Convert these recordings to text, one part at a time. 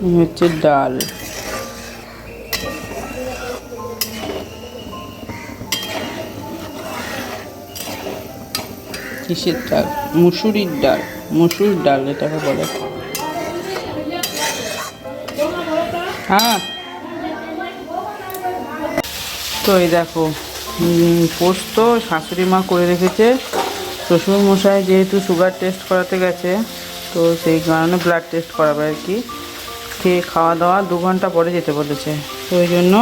হচ্ছে ডাল। কিসের ডাল? মুসুরির ডাল। মুসুর ডাল এটাকে বলে। হ্যাঁ। তো এই দেখো পোস্ত শাশুড়ি মা করে রেখেছে। শ্বশুর মশাই যেহেতু সুগার টেস্ট করাতে গেছে, তো সেই কারণে ব্লাড টেস্ট করাবে আর কি। খেয়ে খাওয়া দাওয়া দু ঘণ্টা পরে যেতে বলেছে। তো ওই জন্য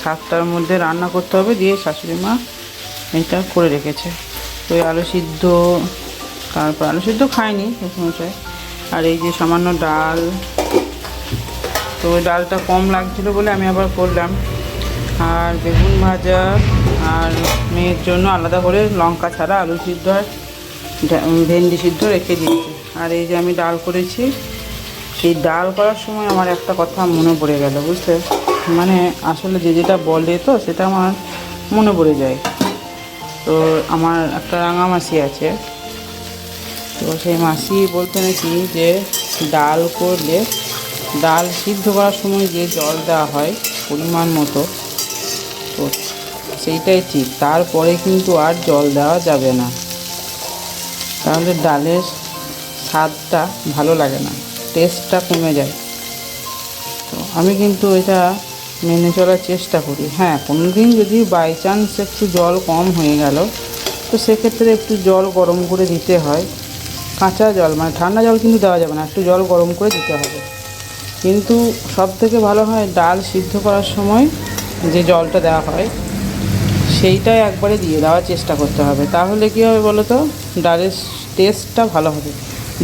সাতটার মধ্যে রান্না করতে হবে দিয়ে শাশুড়ি মা এটা করে রেখেছে। তো এই আলু সিদ্ধ, তারপর আলু সিদ্ধ খায়নি মশাই। আর এই যে সামান্য ডাল, তো ওই ডালটা কম লাগছিল বলে আমি আবার করলাম। আর বেগুন ভাজা আর মেয়ের জন্য আলাদা করে লঙ্কা ছাড়া আলু সিদ্ধ আর ভেন্ডি সিদ্ধ রেখে দিয়েছি। আর এই যে আমি ডাল করেছি এই ডাল করার সময় আমার একটা কথা মনে পড়ে গেল বুঝতে মানে আসলে যে যেটা বলে তো, সেটা আমার মনে পড়ে যায়। তো আমার একটা রাঙা মাসি আছে। তো সেই মাসি বলতে নাকি যে ডাল করলে ডাল সিদ্ধ করার সময় যে জল দেওয়া হয় পরিমাণ মতো, তো সেইটাই ঠিক। তারপরে কিন্তু আর জল দেওয়া যাবে না। তাহলে ডালের স্বাদটা ভালো লাগে না। টেস্টটা কমে যায়। তো আমি কিন্তু এটা মেনে চলার চেষ্টা করি। হ্যাঁ কোনো দিন যদি বাই চান্স একটু জল কম হয়ে গেল, তো সেক্ষেত্রে একটু জল গরম করে দিতে হয়। কাঁচা জল মানে ঠান্ডা জল কিন্তু দেওয়া যাবে না, একটু জল গরম করে দিতে হবে। কিন্তু সব থেকে ভালো হয় ডাল সিদ্ধ করার সময় যে জলটা দেওয়া হয়, সেইটাই একবারে দিয়ে দেওয়ার চেষ্টা করতে হবে। তাহলে কী হবে বলো তো ডালের টেস্টটা ভালো হবে।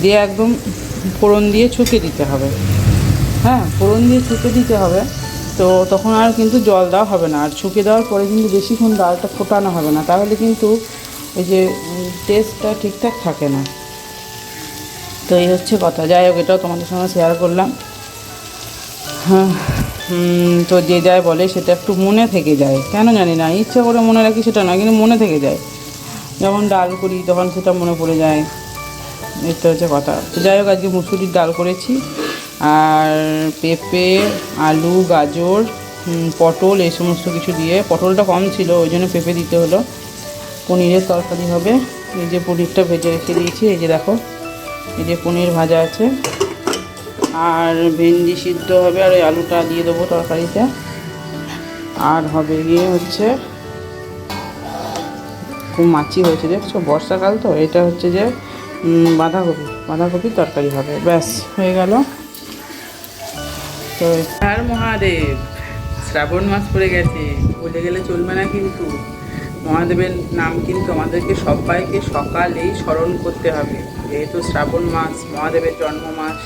দিয়ে একদম ফোড়ন দিয়ে ছুঁকে দিতে হবে। হ্যাঁ ফোড়ন দিয়ে ছুঁকে দিতে হবে। তো তখন আর কিন্তু জল দেওয়া হবে না। আর ছুঁকে দেওয়ার পরে কিন্তু বেশিক্ষণ ডালটা ফোটানো হবে না। তাহলে কিন্তু ওই যে টেস্টটা ঠিকঠাক থাকে না। তো এই হচ্ছে কথা। যাই হোক, এটাও তোমাদের সঙ্গে শেয়ার করলাম। হ্যাঁ তো যে যায় বলে সেটা একটু মনে থেকে যায়। কেন জানি না, ইচ্ছা করে মনে রাখি সেটা না কিন্তু মনে থেকে যায়। যখন ডাল করি, তখন সেটা মনে পড়ে যায়। এটা হচ্ছে কথা। তো যাই হোক, আজকে মুসুরির ডাল করেছি। আর পেঁপে, আলু, গাজর পটল, এই সমস্ত কিছু দিয়ে। পটলটা কম ছিল, ওই জন্য পেঁপে দিতে হলো। পনিরের তরকারি হবে। এই যে পনিরটা ভেজে রেখে দিয়েছি, এই যে দেখো, এই যে পনির ভাজা আছে। আর ভেন্ডি সিদ্ধ হবে, আর ওই আলুটা দিয়ে দেবো তরকারিতে। আর হবে গিয়ে হচ্ছে, খুব মাছি হয়েছে, দেখছ? বর্ষাকাল তো, এটা হচ্ছে যে বাঁধাকপি বাঁধাকপির তরকারি হবে। ব্যাস, হয়ে গেল। তো হ্যাঁ মহাদেব, শ্রাবণ মাস পড়ে গেছে। বলে গেলে চলবে না কিন্তু। মহাদেবের নাম কিন্তু আমাদেরকে সবাইকে সকালেই স্মরণ করতে হবে। যেহেতু শ্রাবণ মাস, মহাদেবের জন্ম মাস।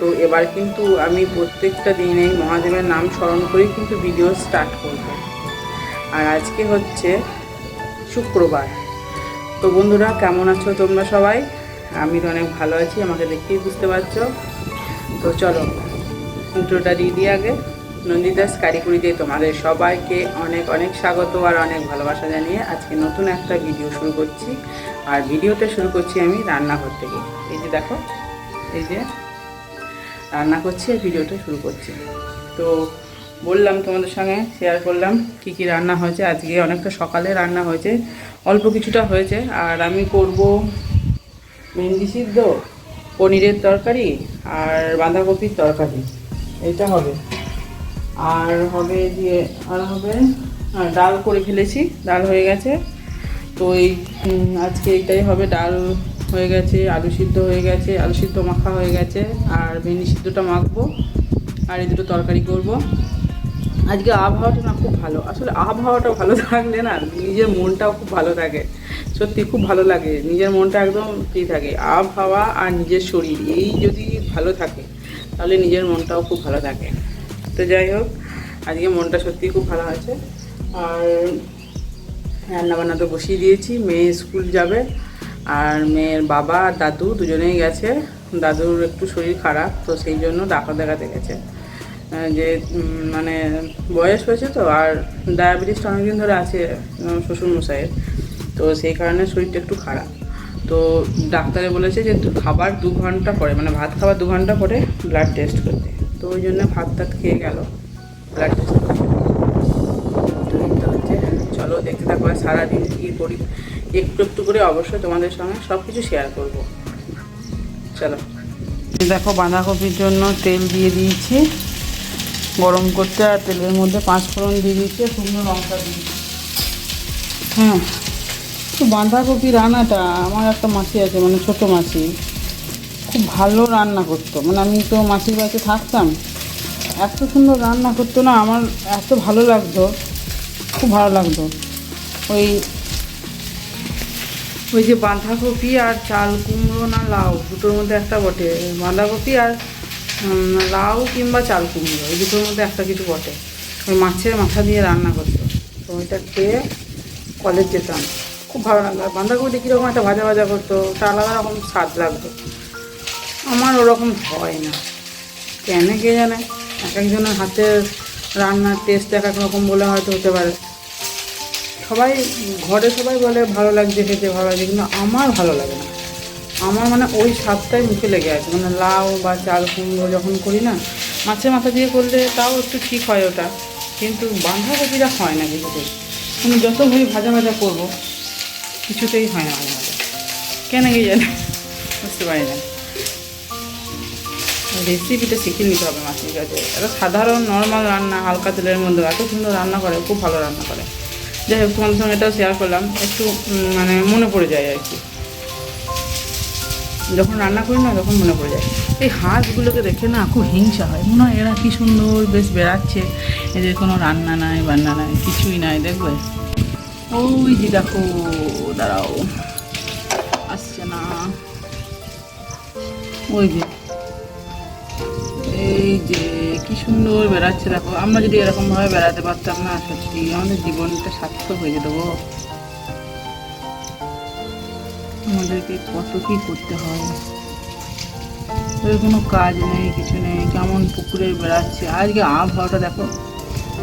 তো এবার কিন্তু আমি প্রত্যেকটা দিনেই মহাদেবের নাম স্মরণ করেই কিন্তু ভিডিও স্টার্ট করব। আর আজকে হচ্ছে শুক্রবার। তো বন্ধুরা, কেমন আছো তোমরা সবাই? আমি তো অনেক ভালো আছি, আমাকে দেখেই বুঝতে পারছ। তো চলো ইন্ট্রোটা দিয়ে দিই আগে। নন্দিদাস কারিকুরিতে তোমাদের সবাইকে অনেক অনেক স্বাগত আর অনেক ভালোবাসা জানিয়ে আজকে নতুন একটা ভিডিও শুরু করছি। আর ভিডিওটা শুরু করছি আমি রান্নাঘর থেকে। এই যে দেখো, এই যে রান্না করছি আর ভিডিওটা শুরু করছি। তো বললাম তোমাদের সঙ্গে শেয়ার করলাম, কি কি রান্না হয়েছে? আজকে অনেকটা সকালে রান্না হয়েছে। অল্প কিছুটা হয়েছে, আর আমি করব ভেন্ডি সিদ্ধ, পনিরের তরকারি আর বাঁধাকপির তরকারি। এটা হবে। আর হবে দিয়ে, আর হবে ডাল করে ফেলেছি, ডাল হয়ে গেছে। তো এই আজকে এইটাই হবে, ডাল হয়ে গেছে, আলু সিদ্ধ হয়ে গেছে, আলু সিদ্ধ মাখা হয়ে গেছে, আর ভেন্ডি সিদ্ধটা মাখবো, আর এই দুটো তরকারি করব। আজকে আবহাওয়াটা না খুব ভালো। আসলে আবহাওয়াটা ভালো থাকলে না নিজের মনটাও খুব ভালো থাকে। সত্যি খুব ভালো লাগে। নিজের মনটা একদম ফ্রি থাকে। আবহাওয়া আর নিজের শরীর এই যদি ভালো থাকে, তাহলে নিজের মনটাও খুব ভালো থাকে। তো যাই হোক, আজকে মনটা সত্যি খুব ভালো আছে। আর রান্নাবান্না তো বসিয়ে দিয়েছি। মেয়ে স্কুল যাবে। আর মেয়ের বাবা আর দাদু দুজনেই গেছে। দাদুর একটু শরীর খারাপ, তো সেই জন্য ডাক্তার দেখাতে গেছে। যে মানে বয়স হয়েছে তো আর ডায়াবেটিসটা অনেকদিন ধরে আছে উম, শ্বশুরমশাইয়ের। তো সেই কারণে শরীরটা একটু খারাপ। তো ডাক্তারে বলেছে যে খাবার দু ঘণ্টা পরে মানে ভাত খাবার দু ঘণ্টা পরে ব্লাড টেস্ট করতে। তো ওই জন্য ভাত টাত খেয়ে গেল ব্লাড টেস্ট তো এইটা হচ্ছে চলো দেখতে থাকো সারাদিন কী করি। একটু একটু করে অবশ্যই তোমাদের সঙ্গে সব কিছু শেয়ার করব। চলো। দেখো বাঁধাকপির জন্য তেল দিয়ে দিয়েছি। গরম করতে আর তেলের মধ্যে পাঁচ ফোড়ন দিয়ে দিচ্ছে শুকনো লঙ্কা দিয়েছি হ্যাঁ বাঁধাকপি রান্নাটা আমার একটা মাসি আছে মানে ছোটো মাসি। খুব ভালো রান্না করতো। মানে আমি তো মাসির বাড়িতে থাকতাম। এত সুন্দর রান্না করতো না, আমার এত ভালো লাগতো। খুব ভালো লাগতো। ওই ওই যে বাঁধাকপি আর চাল কুমড়ো না লাউ, দুটোর মধ্যে একটা বটে। বাঁধাকপি আর লাউ কিংবা চাল কুমড়ো, এই দুটোর মধ্যে একটা কিছু বটে। ওই মাছের মাথা দিয়ে রান্না করতো। তো ওইটা খেয়ে কলেজ যেতাম। খুব ভালো লাগতো আর বাঁধাকপিতে কীরকম একটা ভাজা ভাজা করতো, ওটা আলাদা রকম স্বাদ লাগতো। আমার ওরকম হয় না। কেন কে জানে? এক একজনের হাতের রান্নার টেস্ট এক এক রকম বলে হয়তো হতে পারে। সবাই, ঘরে সবাই বলে ভালো লাগছে, খেতে ভালো লাগছে, কিন্তু আমার ভালো লাগে না। আমার মানে ওই স্বাদটাই মুখে লেগে আছে। মানে লাউ বা চাল কুমড়ো যখন করি না মাছের মাথা দিয়ে করলে তাও একটু ঠিক হয় ওটা। কিন্তু বাঁধাকপিটা হয় না কিছুতেই। আমি যত ভাই ভাজা ভাজা করব, কিছুতেই হয় না আমার কেন কি জানে? বুঝতে পারি না। রেসিপিটা শিখে নিতে হবে মাছের কাছে। একটা সাধারণ নর্মাল রান্না, হালকা তেলের মধ্যে। এত সুন্দর রান্না করে, খুব ভালো রান্না করে। যাই হোক, তোমাদের সঙ্গে এটাও শেয়ার করলাম। একটু মানে মনে পড়ে যায় আর কি। যখন রান্না করি না, তখন মনে পড়ে যায়। এই হাঁসগুলোকে দেখে না খুব হিংসা হয়। মনে হয় এরা কি সুন্দর, বেশ বেড়াচ্ছে। এদের কোনো রান্না নাই, বান্না নাই, কিছুই নাই, দেখবে? ওই যে দেখো, দাঁড়াও। আসছে না। ওই যে। এই যে, কি সুন্দর বেড়াচ্ছে, দেখো। আমরা যদি এরকমভাবে বেড়াতে পারতাম না, সত্যি, আমাদের জীবনটা সার্থক হয়ে যেত গো। আমাদেরকে কত কি করতে হয়। ওই কোনো কাজ নেই, কিছু নেই, কেমন পুকুরে বেড়াচ্ছে। আজকে আবহাওয়াটা দেখো,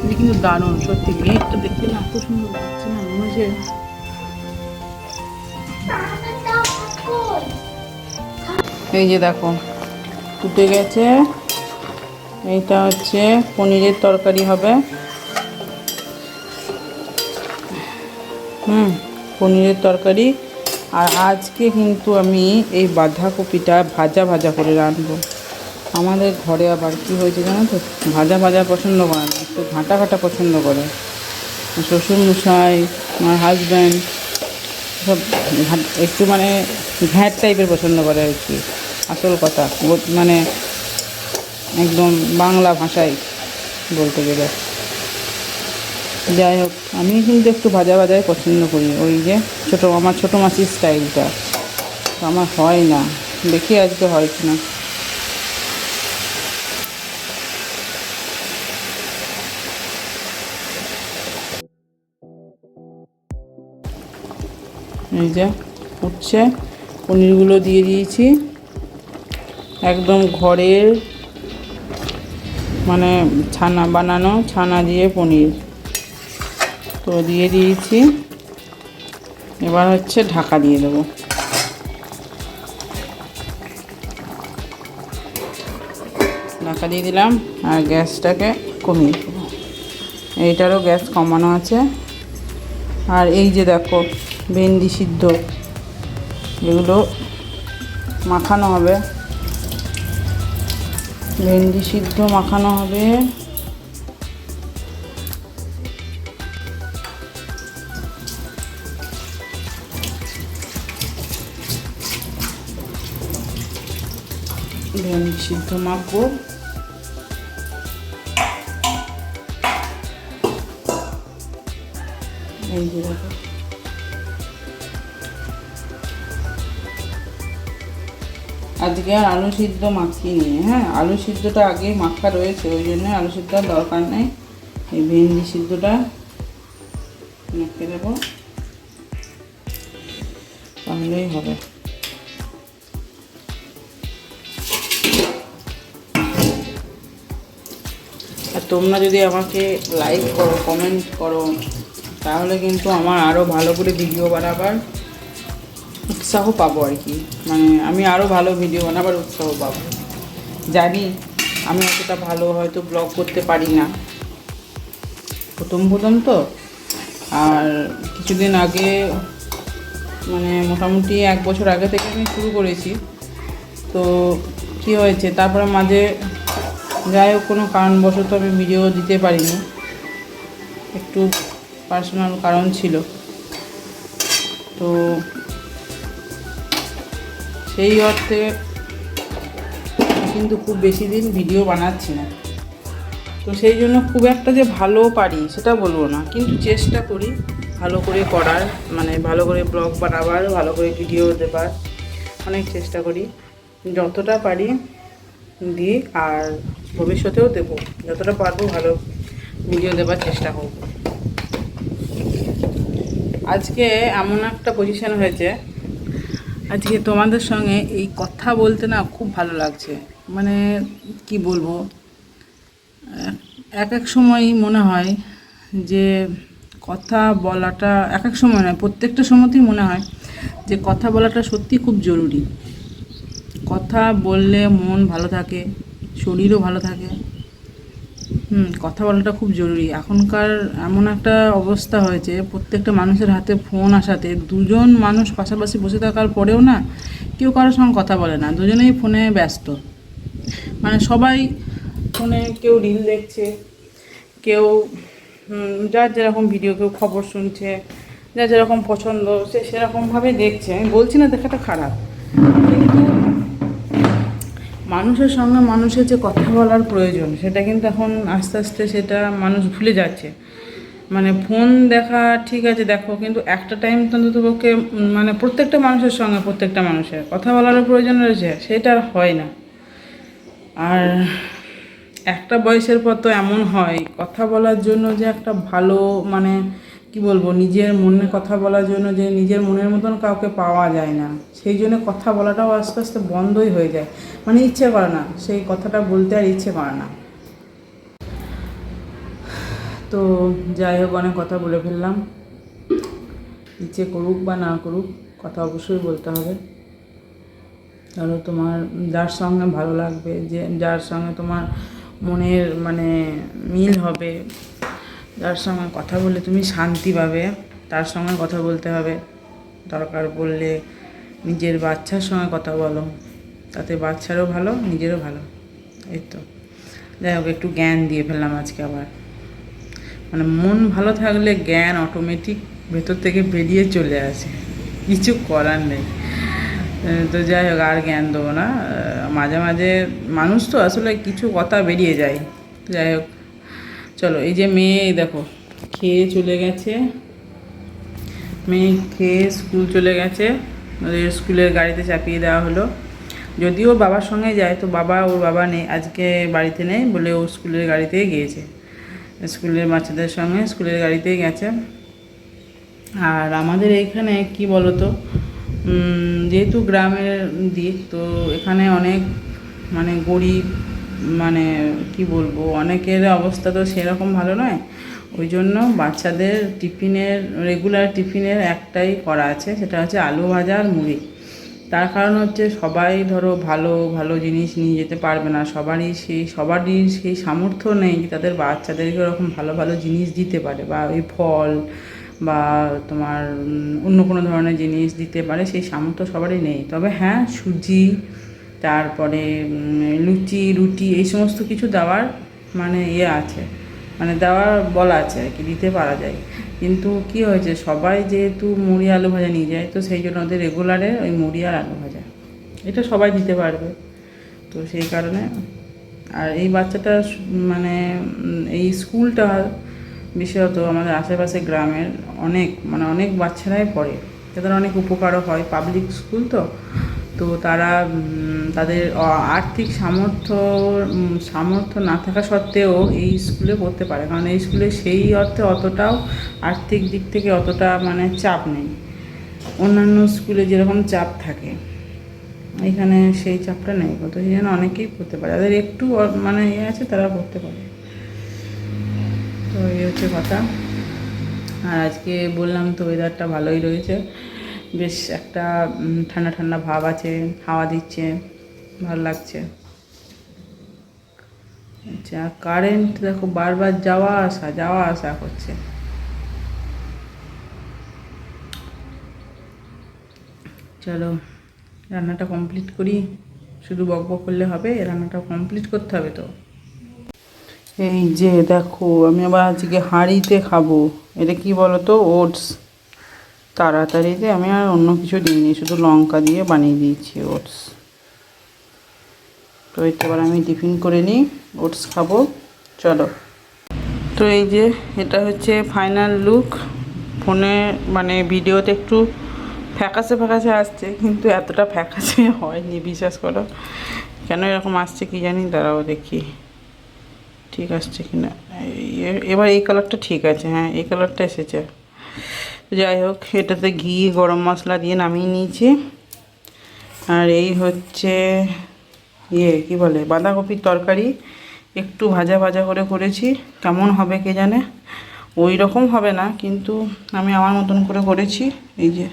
এটা কিন্তু দারুণ, সত্যি মেঘটা দেখতে না এত সুন্দর লাগছে না, মনে এই যে দেখো, ফুটে গেছে। এইটা হচ্ছে পনিরের তরকারি হবে। হুম, পনিরের তরকারি। আর আজকে কিন্তু আমি এই বাঁধাকপিটা ভাজা ভাজা করে রাঁধবো। আমাদের ঘরে আবার কি হয়েছে জানো তো? ভাজা ভাজা পছন্দ করে না, একটু ঘাঁটা ঘাঁটা পছন্দ করে। শ্বশুর মশাই আমার হাজব্যান্ড সব একটু মানে ঘ্যাট টাইপের পছন্দ করে আর কি। আসল কথা মানে একদম বাংলা ভাষায় বলতে গেলে। যাই হোক, আমি কিন্তু একটু ভাজা ভাজাই পছন্দ করি, ওই যে ছোটো, আমার ছোটো মাসির স্টাইলটা। আমার হয় না, দেখি আজকে হয় কি না এই যে উঠছে পনিরগুলো দিয়ে দিয়েছি। একদম ঘরের মানে ছানা বানানো, ছানা দিয়ে পনির। তো দিয়ে দিয়েছি। এবার হচ্ছে ঢাকা দিয়ে দেবো। ঢাকা দিয়ে দিলাম আর গ্যাসটাকে কমিয়ে দেবো। এইটারও গ্যাস কমানো আছে। আর এই যে দেখো, ভেন্ডি সিদ্ধ, এগুলো মাখানো হবে। ভেন্ডি সিদ্ধ মাখানো হবে। ভেন্ডি সিদ্ধ মাখবো এই যে দেখো আজকে আর আলু সিদ্ধ মাখিনি হ্যাঁ? আলু সিদ্ধটা আগে মাখা রয়েছে, ওই জন্য আলু সিদ্ধ আর দরকার নেই। এই ভেন্ডি সিদ্ধটা মেখে দেবো তাহলেই হবে। তোমরা যদি আমাকে লাইক করো কমেন্ট করো, তাহলে কিন্তু আমার আরও ভালো করে ভিডিও বানাবার উৎসাহ পাবো আর কি। মানে আমি আরও ভালো ভিডিও বানাবার উৎসাহ পাবো। জানি আমি অতটা ভালো হয়তো ব্লগ করতে পারি না। প্রথম প্রথম তো। আর কিছুদিন আগে মানে মোটামুটি এক বছর আগে থেকে আমি শুরু করেছি। তো কি হয়েছে? তারপরে মাঝে যাই হোক কোনো কারণবশত আমি ভিডিও দিতে পারিনি। একটু পার্সোনাল কারণ ছিল। তো সেই অর্থে কিন্তু খুব বেশি দিন ভিডিও বানাচ্ছি না। তো সেই জন্য খুব একটা যে ভালো পারি সেটা বলব না। কিন্তু চেষ্টা করি ভালো করে করার মানে ভালো করে ব্লগ বানাবার, ভালো করে ভিডিও দেবার। অনেক চেষ্টা করি। যতটা পারি দিই আর ভবিষ্যতেও দেবো। যতটা পারব ভালো ভিডিও দেবার চেষ্টা করব। আজকে এমন একটা পজিশন হয়েছে, আজকে তোমাদের সঙ্গে এই কথা বলতে না খুব ভালো লাগছে। মানে কি বলব? এক এক সময় মনে হয় যে কথা বলাটা, এক এক সময় নয়, প্রত্যেকটা সময়তেই মনে হয় যে কথা বলাটা সত্যি খুব জরুরি। কথা বললে মন ভালো থাকে, শরীরও ভালো থাকে। হুম, কথা বলাটা খুব জরুরি। এখনকার এমন একটা অবস্থা হয়েছে, প্রত্যেকটা মানুষের হাতে ফোন আসাতে দুজন মানুষ পাশাপাশি বসে থাকার পরেও না কেউ কারোর সঙ্গে কথা বলে না, দুজনেই ফোনে ব্যস্ত। মানে সবাই ফোনে কেউ রিল দেখছে, কেউ যার যেরকম ভিডিও কেউ খবর শুনছে, যার যেরকম পছন্দ, সে সেরকমভাবে দেখছে। আমি বলছি না দেখাটা খারাপ। মানুষের সঙ্গে মানুষের যে কথা বলার প্রয়োজন, সেটা কিন্তু এখন আস্তে আস্তে সেটা মানুষ ভুলে যাচ্ছে। মানে ফোন দেখা ঠিক আছে দেখো, কিন্তু একটা টাইম অন্ততপক্ষে মানে প্রত্যেকটা মানুষের সঙ্গে প্রত্যেকটা মানুষের। কথা বলারও প্রয়োজন রয়েছে, সেটা আর হয় না। আর একটা বয়সের পর তো এমন হয়, কথা বলার জন্য যে একটা ভালো মানে কি বলব, নিজের মনে কথা বলার জন্য যে নিজের মনের মতন কাউকে পাওয়া যায় না, সেই জন্য কথা বলাটাও আস্তে আস্তে বন্ধই হয়ে যায়। মানে ইচ্ছে করে না, সেই কথাটা বলতে আর ইচ্ছে করে না। তো যাই হোক, অনেক কথা বলে ফেললাম। ইচ্ছে করুক বা না করুক, কথা অবশ্যই বলতে হবে। তাহলে তোমার, যার সঙ্গে ভালো লাগবে, যে যার সঙ্গে তোমার মনের মানে মিল হবে যার সঙ্গে কথা বলে তুমি শান্তি পাবে, তার সঙ্গে কথা বলতে হবে। দরকার পড়লে নিজের বাচ্চার সঙ্গে কথা বলো। তাতে বাচ্চারও ভালো, নিজেরও ভালো। এই তো। যাই হোক, একটু জ্ঞান দিয়ে ফেললাম আজকে আবার। মানে মন ভালো থাকলে জ্ঞান অটোমেটিক ভেতর থেকে বেরিয়ে চলে আসে। কিছু করার নেই। তো যাই হোক, আর জ্ঞান দেবো না। মাঝে মাঝে মানুষ তো আসলে কিছু কথা বেরিয়ে যায়। যাই হোক চলো, এই যে মেয়ে দেখো, খেয়ে চলে গেছে। মেয়ে খেয়ে স্কুল চলে গেছে, ওদের স্কুলের গাড়িতে চাপিয়ে দেওয়া হলো। যদিও বাবার সঙ্গে যায়, তো বাবা, ওর বাবা নেই, আজকে বাড়িতে নেই বলে ও স্কুলের গাড়িতেই গিয়েছে। স্কুলের বাচ্চাদের সঙ্গে স্কুলের গাড়িতেই গেছে। আর আমাদের এইখানে কি বলতো যেহেতু গ্রামের দিক, তো এখানে অনেক মানে গরিব মানে কি বলব, অনেকের অবস্থা তো সেরকম ভালো নয়। ওই জন্য বাচ্চাদের টিফিনের রেগুলার টিফিনের একটাই করা আছে, সেটা হচ্ছে আলু ভাজা আর মুড়ি। তার কারণ হচ্ছে সবাই ধরো ভালো ভালো জিনিস নিয়ে যেতে পারবে না। সবারই সেই সবারই সেই সামর্থ্য নেই যে তাদের বাচ্চাদেরকে ওরকম ভালো ভালো জিনিস দিতে পারে, বা ওই ফল বা তোমার অন্য কোনো ধরনের জিনিস দিতে পারে, সেই সামর্থ্য সবারই নেই। তবে হ্যাঁ সুজি তারপরে লুচি, রুটি, এই সমস্ত কিছু দেওয়ার মানে ইয়ে আছে। মানে দেওয়ার বলা আছে আর কি, দিতে পারা যায়। কিন্তু কি হয়েছে, সবাই যেহেতু মুড়ি আলু ভাজা নিয়ে যায়, তো সেই জন্য ওদের রেগুলারে ওই মুড়ি আর আলু ভাজা। এটা সবাই দিতে পারবে। তো সেই কারণে, আর এই বাচ্চাটা মানে এই স্কুলটা বিশেষত আমাদের আশেপাশে গ্রামের অনেক মানে অনেক বাচ্চারাই পড়ে। তাদের অনেক উপকারও হয়। পাবলিক স্কুল তো তো তারা তাদের আর্থিক সামর্থ্য সামর্থ্য না থাকা সত্ত্বেও এই স্কুলে পড়তে পারে। কারণ এই স্কুলে সেই অর্থে অতটাও আর্থিক দিক থেকে অতটা মানে চাপ নেই। অন্যান্য স্কুলে যেরকম চাপ থাকে, এখানে সেই চাপটা নেই। কত সেই জন্য অনেকেই পড়তে পারে। যাদের একটু মানে ইয়ে আছে তারা পড়তে পারে। তো এই হচ্ছে কথা। আর আজকে বললাম তো ওয়েদারটা ভালোই রয়েছে। বেশ একটা ঠান্ডা ঠান্ডা ভাব আছে, হাওয়া দিচ্ছে, ভালো লাগছে। আচ্ছা কারেন্ট দেখো বারবার যাওয়া আসা যাওয়া আসা করছে। চলো, রান্নাটা কমপ্লিট করি। শুধু বক বক করলে হবে রান্নাটা কমপ্লিট করতে হবে তো। এই যে দেখো, আমি আবার আজকে হাঁড়িতে খাব। এটা কি বলো তো ওটস। তাড়াতাড়িতে আমি আর অন্য কিছু দিইনি, শুধু লঙ্কা দিয়ে বানিয়ে দিয়েছি ওটস। তো এবার আমি টিফিন করে নিই, ওটস খাব, চলো। তো এই যে এটা হচ্ছে ফাইনাল লুক। ফোনে মানে ভিডিওতে একটু ফ্যাকাসে ফ্যাকাসে আসছে, কিন্তু এতটা ফ্যাকাসে হয়নি, বিশ্বাস করো। কেন এরকম আসছে কি জানি, দাঁড়াও দেখি। ঠিক আসছে কিনা? এই- এবার এই কালারটা ঠিক আছে হ্যাঁ এই কালারটা এসেছে। যাই হোক এটাতে ঘি, গরম মশলা দিয়ে নামিয়ে নিয়েছি। আর এই হচ্ছে ইয়ে কি বলে, বাঁধাকপির তরকারি। একটু ভাজা ভাজা করে করেছি, কেমন হবে কে জানে? ওই রকম হবে না, কিন্তু আমি আমার মতন করে করেছি। এই যে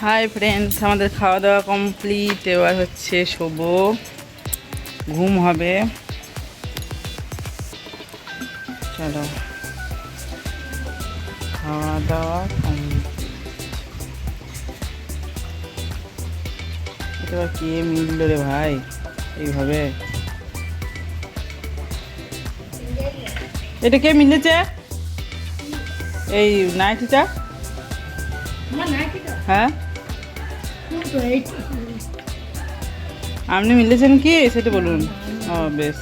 হাই ফ্রেন্ডস আমাদের খাওয়া দাওয়া কমপ্লিট এবার হচ্ছে শোবো। ঘুম হবে। চলো। খাওয়া দাওয়া আবার কে মিলল রে ভাই? এইভাবে। এটা কে মিলেছে? এই নাইটিটা? হ্যাঁ? আপনি মিলেছেন কি? সেটা বলুন। ও বেশ।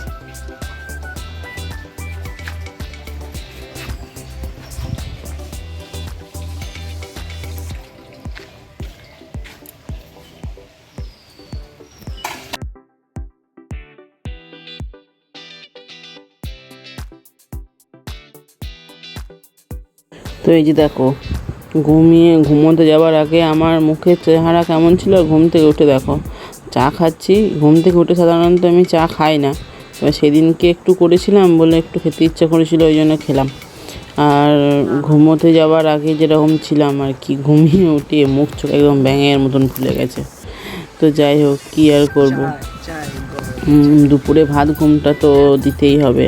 তো এই যে দেখো ঘুমিয়ে ঘুমোতে যাওয়ার আগে আমার মুখের চেহারা কেমন ছিল ঘুম থেকে উঠে দেখো। চা খাচ্ছি ঘুম থেকে উঠে সাধারণত আমি চা খাই না। এবার সেদিনকে একটু করেছিলাম বলে একটু খেতে ইচ্ছা করেছিল ওই জন্য খেলাম। আর ঘুমোতে যাওয়ার আগে যেরকম ছিলাম আর কি ঘুমিয়ে উঠিয়ে মুখ চোখ একদম ব্যাঙের মতন ফুলে গেছে। তো যাই হোক কী আর করব? দুপুরে ভাত ঘুমটা তো দিতেই হবে।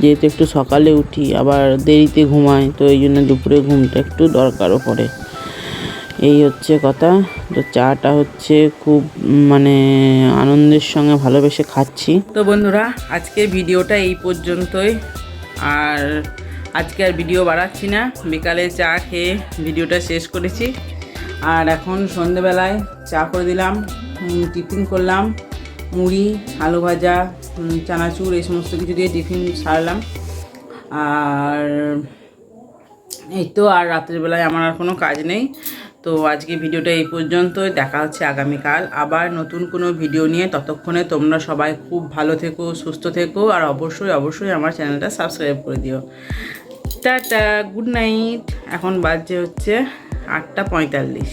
যেহেতু একটু সকালে উঠি, আবার দেরিতে ঘুমাই, তো এই জন্য দুপুরে ঘুমটা একটু দরকারও পড়ে এই হচ্ছে কথা। তো চাটা হচ্ছে খুব মানে আনন্দের সঙ্গে ভালোবেসে খাচ্ছি। তো বন্ধুরা আজকে ভিডিওটা এই পর্যন্তই। আর আজকে আর ভিডিও বাড়াচ্ছি না। বিকালে চা খেয়ে ভিডিওটা শেষ করেছি। আর এখন সন্ধেবেলায় চা করে দিলাম টিফিন করলাম, মুড়ি, আলু ভাজা চানাচুর এই সমস্ত কিছু দিয়ে টিফিন সারলাম। আর এই তো আর রাতের বেলায় আমার আর কোনো কাজ নেই। তো আজকে ভিডিওটা এই পর্যন্তই। দেখা হচ্ছে আগামীকাল আবার নতুন কোনো ভিডিও নিয়ে। ততক্ষণে তোমরা সবাই খুব ভালো থেকো, সুস্থ থেকো আর অবশ্যই অবশ্যই আমার চ্যানেলটা সাবস্ক্রাইব করে দিও। Tata, good night. এখন বাজছে হচ্ছে আটটা পঁয়তাল্লিশ।